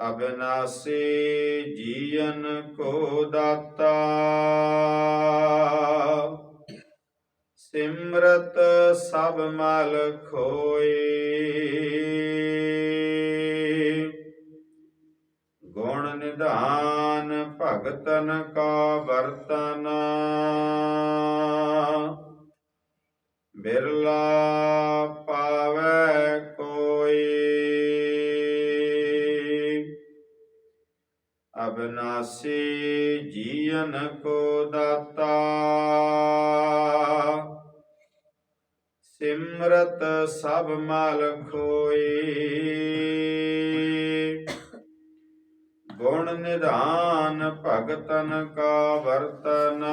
ਅਬਨਾਸੀ ਜੀਵਨ ਕੋ ਦਾਤਾ। ਸਿਮਰਤ ਸਭ ਮਲ ਖੋਏ। ਗੁਣ ਨਿਧਾਨ ਭਗਤਨ ਕਾ ਵਰਤਨ। ਬਿਰਲਾ ਪਾਵੈ ਅਬਨਾਸੀ ਜੀਵਨ ਕੋ ਦਾਤਾ। ਸਿਮਰਤ ਸਭ ਮਲ ਖੋਈ। ਗੁਣ ਨਿਧਾਨ ਭਗਤਨ ਕਾ ਵਰਤਨ।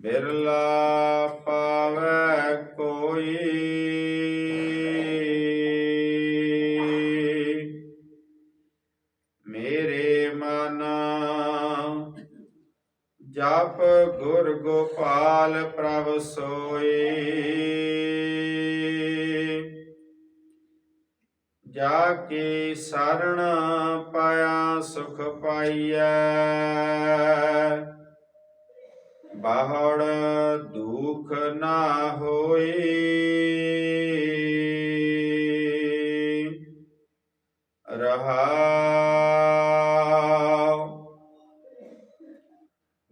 ਬਿਰਲਾ ਪਾਵੈ ਕੋਈ। ਮੇਰੇ ਮਨ। ਜਪ ਗੁਰ ਗੋਪਾਲ ਪ੍ਰਭ ਸੋਏ। ਜਾ ਕੇ ਸਰਣ ਪਾਇਆ ਸੁਖ ਪਾਈਐ। ਬਾਹੜ ਦੁਖ ਨਾ ਹੋਏ। ਰਹਾਉ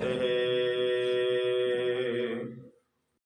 करते हैं